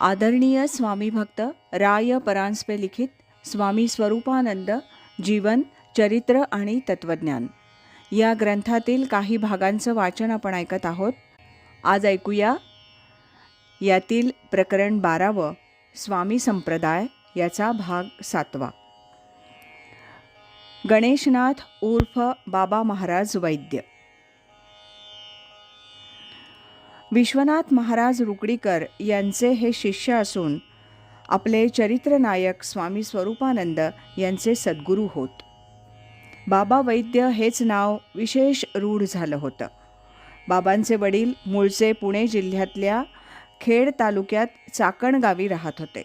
आदरणीय स्वामी भक्त राय परांजपे लिखित स्वामी स्वरूपानंद जीवन चरित्र आणि तत्वज्ञान. या ग्रंथातील काही भागांचं वाचन आपण ऐकत आहोत. आज ऐकूया यातील प्रकरण बारावं स्वामी संप्रदाय याचा भाग सातवा. गणेशनाथ उर्फ बाबा महाराज वैद्य. विश्वनाथ महाराज रुकडीकर यांचे हे शिष्य असून आपले चरित्रनायक स्वामी स्वरूपानंद यांचे सद्गुरू होत. बाबा वैद्य हेच नाव विशेष रूढ झालं होतं. बाबांचे वडील मूळचे पुणे जिल्ह्यातल्या खेड तालुक्यात चाकण गावी राहत होते.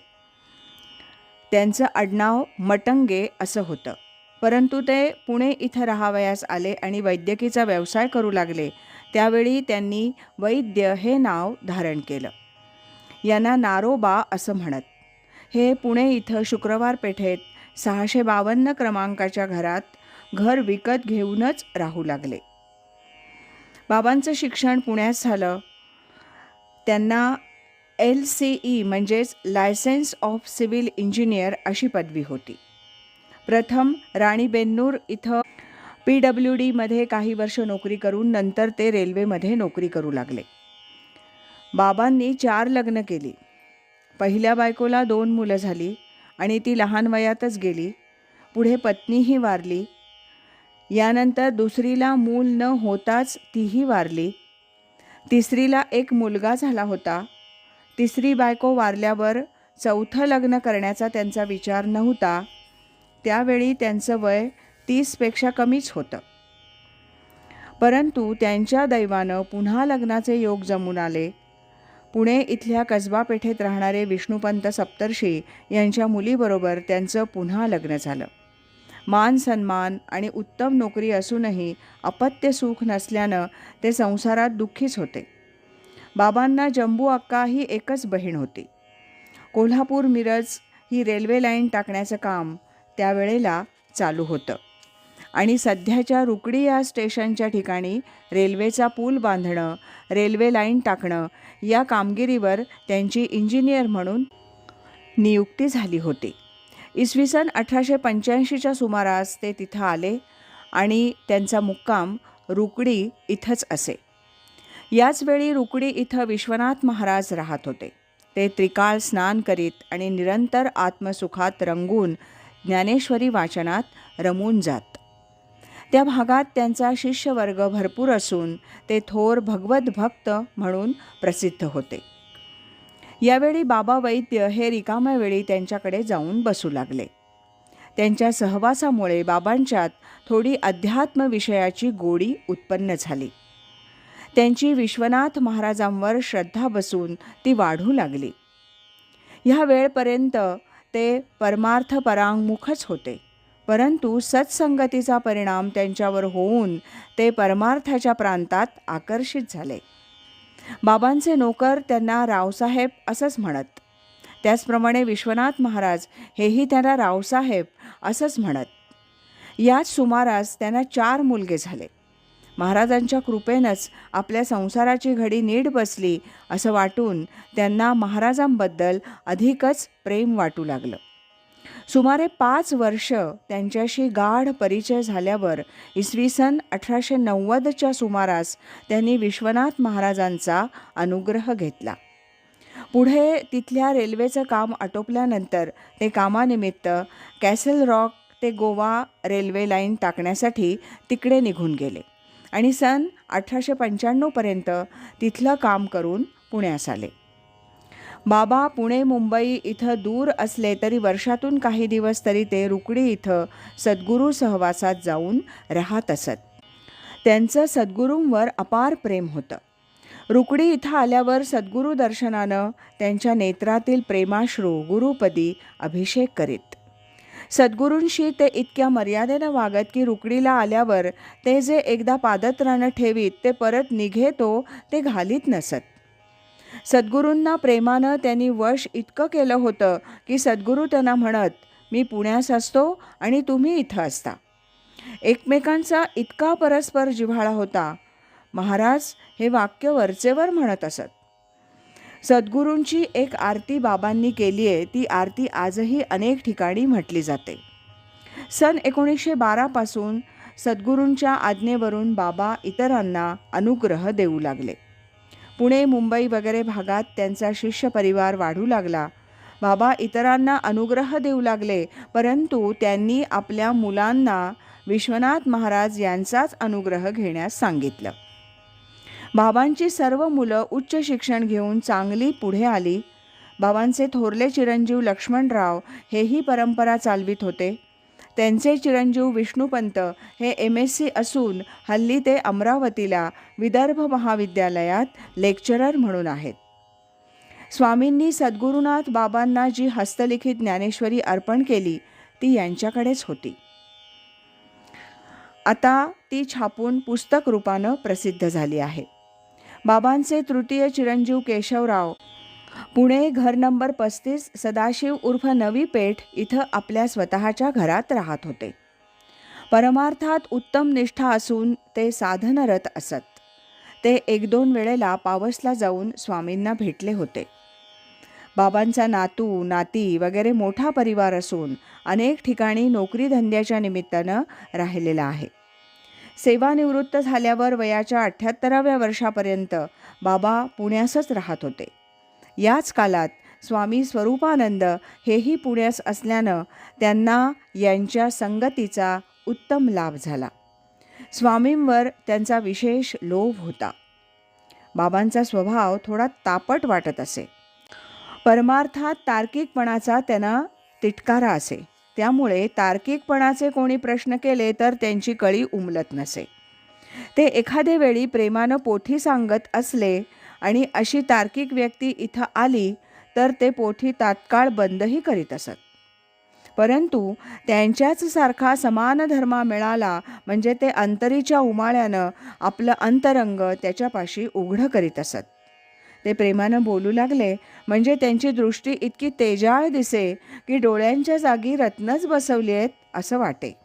त्यांचं आडनाव मटंगे असं होतं. परंतु ते पुणे इथं राहावयास आले आणि वैद्यकीचा व्यवसाय करू लागले त्यावेळी त्यांनी वैद्य हे नाव धारण केलं. यांना नारोबा असं म्हणत. हे पुणे इथं शुक्रवार पेठेत सहाशे बावन्न क्रमांकाच्या घरात घर विकत घेऊनच राहू लागले. बाबांचं शिक्षण पुण्यात झालं. त्यांना एल सी ई म्हणजेच लायसन्स ऑफ सिव्हिल इंजिनियर अशी पदवी होती. प्रथम राणी बेन्नूर इथं पी डब्ल्यू डीमध्ये काही वर्ष नोकरी करून नंतर ते रेल्वेमध्ये नोकरी करू लागले. बाबांनी चार लग्न केली. पहिल्या बायकोला दोन मुलं झाली आणि ती लहान वयातच गेली. पुढे पत्नीही वारली. यानंतर दुसरीला मूल न होताच तीही वारली. तिसरीला एक मुलगा झाला होता. तिसरी बायको वारल्यावर चौथं लग्न करण्याचा त्यांचा विचार नव्हता. त्यावेळी त्यांचं वय तीसपेक्षा कमीच होतं. परंतु त्यांच्या दैवानं पुन्हा लग्नाचे योग जमून आले. पुणे इथल्या कसबा पेठेत राहणारे विष्णुपंत सप्तर्षी यांच्या मुलीबरोबर त्यांचं पुन्हा लग्न झालं. मान सन्मान आणि उत्तम नोकरी असूनही अपत्य सुख नसल्यानं ते संसारात दुःखीच होते. बाबांना जंबू अक्का ही एकच बहीण होती. कोल्हापूर मिरज ही रेल्वे लाईन टाकण्याचं काम त्यावेळेला चालू होतं. आणि सध्याच्या रुकडी या स्टेशनच्या ठिकाणी रेल्वेचा पूल बांधणं रेल्वे लाईन टाकणं या कामगिरीवर त्यांची इंजिनियर म्हणून नियुक्ती झाली होती. इसवी सन अठराशे पंच्याऐंशीच्या सुमारास ते तिथं आले आणि त्यांचा मुक्काम रुकडी इथंच असे. याचवेळी रुकडी इथं विश्वनाथ महाराज राहत होते. ते त्रिकाळ स्नान करीत आणि निरंतर आत्मसुखात रंगून ज्ञानेश्वरी वाचनात रमून जात. त्या भागात त्यांचा शिष्यवर्ग भरपूर असून ते थोर भगवत भक्त म्हणून प्रसिद्ध होते. यावेळी बाबा वैद्य हे रिकाम्या वेळी त्यांच्याकडे जाऊन बसू लागले. त्यांच्या सहवासामुळे बाबांच्यात थोडी अध्यात्म विषयाची गोडी उत्पन्न झाली. त्यांची विश्वनाथ महाराजांवर श्रद्धा बसून ती वाढू लागली. ह्या वेळपर्यंत ते परमार्थ परांगमुखच होते. परंतु सत्संगतीचा परिणाम त्यांच्यावर होऊन ते परमार्थाच्या प्रांतात आकर्षित झाले. बाबांचे नोकर त्यांना रावसाहेब असंच म्हणत. त्याचप्रमाणे विश्वनाथ महाराज हेही त्यांना रावसाहेब असंच म्हणत. याच सुमारास त्यांना चार मुलगे झाले. महाराजांच्या कृपेनंच आपल्या संसाराची घडी नीट बसली असं वाटून त्यांना महाराजांबद्दल अधिकच प्रेम वाटू लागलं. सुमारे पाच वर्ष त्यांच्याशी गाढ परिचय झाल्यावर इसवी सन अठराशे नव्वदच्या सुमारास त्यांनी विश्वनाथ महाराजांचा अनुग्रह घेतला. पुढे तिथल्या रेल्वेचं काम आटोपल्यानंतर ते कामानिमित्त कॅसल रॉक ते गोवा रेल्वे लाईन टाकण्यासाठी तिकडे निघून गेले आणि सन अठराशे पंच्याण्णवपर्यंत तिथलं काम करून पुण्यास आले. बाबा पुणे मुंबई इथं दूर असले तरी वर्षातून काही दिवस तरी ते रुकडी इथं सद्गुरू सहवासात जाऊन राहत असत. त्यांचं सद्गुरूंवर अपार प्रेम होतं. रुकडी इथं आल्यावर सद्गुरू दर्शनानं त्यांच्या नेत्रातील प्रेमाश्रू गुरुपदी अभिषेक करीत. सद्गुरूंशी ते इतक्या मर्यादेनं वागत की रुकडीला आल्यावर ते जे एकदा पादत्रानं ठेवीत ते परत निघेतो ते घालीत नसत. सद्गुरूंना प्रेमानं त्यांनी वश इतकं केलं होतं की सद्गुरू त्यांना म्हणत मी पुण्यास असतो आणि तुम्ही इथं असता. एकमेकांचा इतका परस्पर जिव्हाळा होता. महाराज हे वाक्य वरचेवर म्हणत असत. सद्गुरूंची एक आरती बाबांनी केली आहे. ती आरती आजही अनेक ठिकाणी म्हटली जाते. सन एकोणीसशे बारापासून सद्गुरूंच्या आज्ञेवरून बाबा इतरांना अनुग्रह देऊ लागले. पुणे मुंबई वगैरे भागात त्यांचा शिष्य परिवार वाढू लागला. बाबा इतरांना अनुग्रह देऊ लागले परंतु त्यांनी आपल्या मुलांना विश्वनाथ महाराज यांचाच अनुग्रह घेण्यास सांगितलं. बाबांची सर्व मुलं उच्च शिक्षण घेऊन चांगली पुढे आली. बाबांचे थोरले चिरंजीव लक्ष्मणराव हेही परंपरा चालवित होते. त्यांचे चिरंजीव विष्णुपंत हे एम एस सी असून हल्ली ते अमरावतीला विदर्भ महाविद्यालयात लेक्चरर म्हणून आहेत. स्वामींनी सद्गुरुनाथ बाबांना जी हस्तलिखित ज्ञानेश्वरी अर्पण केली ती यांच्याकडेच होती. आता ती छापून पुस्तक रूपानं प्रसिद्ध झाली आहे. बाबांचे तृतीय चिरंजीव केशवराव पुणे घर नंबर पस्तीस सदाशिव उर्फ नवी पेठ इथं आपल्या स्वतःच्या घरात राहत होते. परमार्थात उत्तम निष्ठा असून ते साधनरत असत. ते एक दोन वेळेला पावसला जाऊन स्वामींना भेटले होते. बाबांचा नातू नाती वगैरे मोठा परिवार असून अनेक ठिकाणी नोकरी धंद्याच्या निमित्तानं राहिलेला आहे. सेवानिवृत्त झाल्यावर वयाच्या अठ्ठ्याहत्तराव्या वर्षापर्यंत बाबा पुण्यासच राहत होते. याच कालात स्वामी स्वरूपानंद हेही पुण्यास असल्यानं त्यांना यांच्या संगतीचा उत्तम लाभ झाला. स्वामींवर त्यांचा विशेष लोभ होता. बाबांचा स्वभाव थोडा तापट वाटत असे. परमार्थात तार्किकपणाचा त्यांना तिटकारा असे. त्यामुळे तार्किकपणाचे कोणी प्रश्न केले तर त्यांची कळी उमलत नसे. ते एखादे वेळी प्रेमानं पोथी सांगत असले आणि अशी तार्किक व्यक्ती इथं आली तर ते पोथी तात्काळ बंदही करीत असत. परंतु त्यांच्याच सारखा समान धर्मा मिळाला म्हणजे ते अंतरीच्या उमाळ्यानं आपलं अंतरंग त्याच्यापाशी उघडं करीत असत. ते प्रेमानं बोलू लागले म्हणजे त्यांची दृष्टी इतकी तेजाळ दिसे की डोळ्यांच्या जागी रत्नच बसवली आहेत असं वाटे.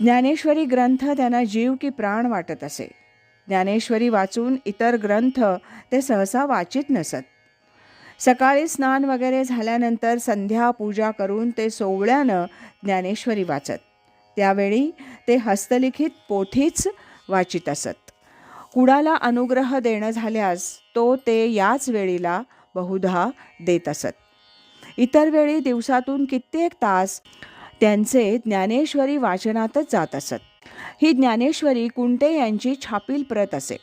ज्ञानेश्वरी ग्रंथ त्यांना जीव की प्राण वाटत असे. ज्ञानेश्वरी वाचून इतर ग्रंथ ते सहसा वाचित नसत. सकाळी स्नान वगैरे झाल्यानंतर संध्या पूजा करून ते सोवळ्यानं ज्ञानेश्वरी वाचत. त्यावेळी ते हस्तलिखित पोथीच वाचित असत. कुणाला अनुग्रह देणं झाल्यास तो ते याच वेळीला बहुधा देत असत. इतर वेळी दिवसातून कित्येक तास त्यांचे ज्ञानेश्वरी वाचनातच जात असत. ही ज्ञानेश्वरी कुंटे यांची छापील प्रत असे.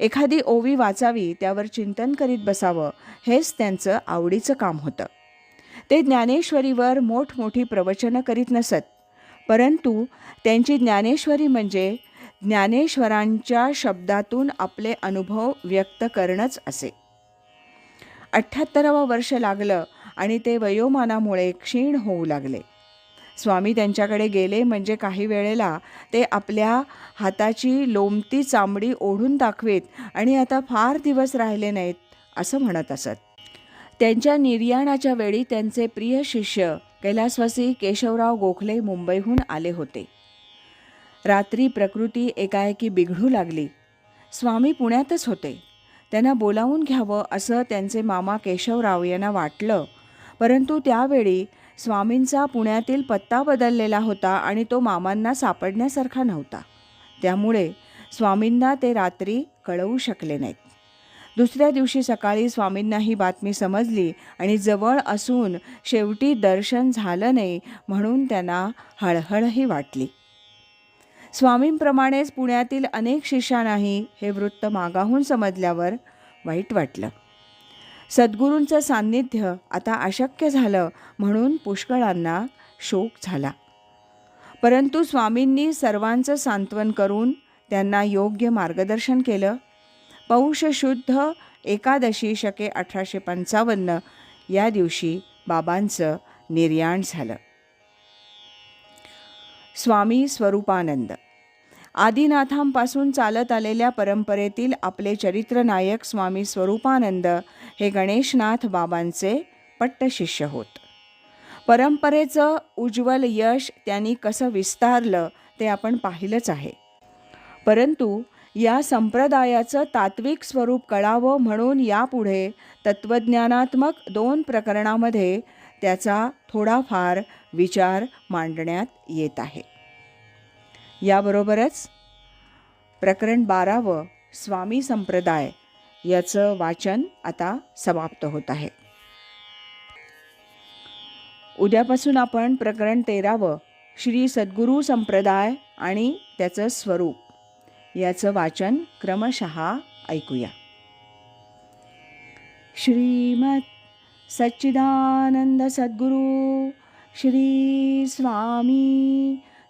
एखादी ओवी वाचावी त्यावर चिंतन करीत बसावं हेच त्यांचं आवडीचं काम होतं. ते ज्ञानेश्वरीवर मोठमोठी प्रवचनं करीत नसत परंतु त्यांची ज्ञानेश्वरी म्हणजे ज्ञानेश्वरांच्या शब्दातून आपले अनुभव व्यक्त करणंच असे. अठ्ठ्याहत्तरावं वर्ष लागलं आणि ते वयोमानामुळे क्षीण होऊ लागले. स्वामी त्यांच्याकडे गेले. म्हणजे काही वेळेला ते आपल्या हाताची लोमती चांबडी ओढून दाखवीत आणि आता फार दिवस राहिले नाहीत असं म्हणत असत. त्यांच्या निर्याणाच्या वेळी त्यांचे प्रिय शिष्य कैलासवासी केशवराव गोखले मुंबईहून आले होते. रात्री प्रकृती एकाएकी बिघडू लागली. स्वामी पुण्यातच होते. त्यांना बोलावून घ्यावं असं त्यांचे मामा केशवराव यांना वाटलं. परंतु त्यावेळी स्वामींचा पुण्यातील पत्ता बदललेला होता आणि तो मामांना सापडण्यासारखा नव्हता. त्यामुळे स्वामींना ते रात्री कळवू शकले नाहीत. दुसऱ्या दिवशी सकाळी स्वामींना ही बातमी समजली आणि जवळ असून शेवटी दर्शन झालं नाही म्हणून त्यांना हळहळही वाटली. स्वामींप्रमाणेच पुण्यातील अनेक शिष्यांनाही हे वृत्त मागाहून समजल्यावर वाईट वाटलं. सद्गुरूंचं सान्निध्य आता अशक्य झालं म्हणून पुष्कळांना शोक झाला. परंतु स्वामींनी सर्वांचं सांत्वन करून त्यांना योग्य मार्गदर्शन केलं. पौष शुद्ध एकादशी शके अठराशे पंचावन्न या दिवशी बाबांचं निर्याण झालं. स्वामी स्वरूपानंद आदिनाथांपासून चालत आलेल्या परंपरेतील आपले चरित्रनायक स्वामी स्वरूपानंद हे गणेशनाथ बाबांचे पट्टशिष्य होत. परंपरेचं उज्ज्वल यश त्यांनी कसं विस्तारलं ते आपण पाहिलंच आहे. परंतु या संप्रदायाचं तात्विक स्वरूप कळावं म्हणून यापुढे तत्त्वज्ञानात्मक दोन प्रकरणामध्ये त्याचा थोडाफार विचार मांडण्यात येत आहे. याबरोबरच प्रकरण बारावं स्वामी संप्रदाय याचं वाचन आता समाप्त होत आहे. उद्यापासून आपण प्रकरण तेरावं श्री सद्गुरू संप्रदाय आणि त्याचं स्वरूप याचं वाचन क्रमशः ऐकूया. श्रीमत सच्चिदानंद सद्गुरू श्री स्वामी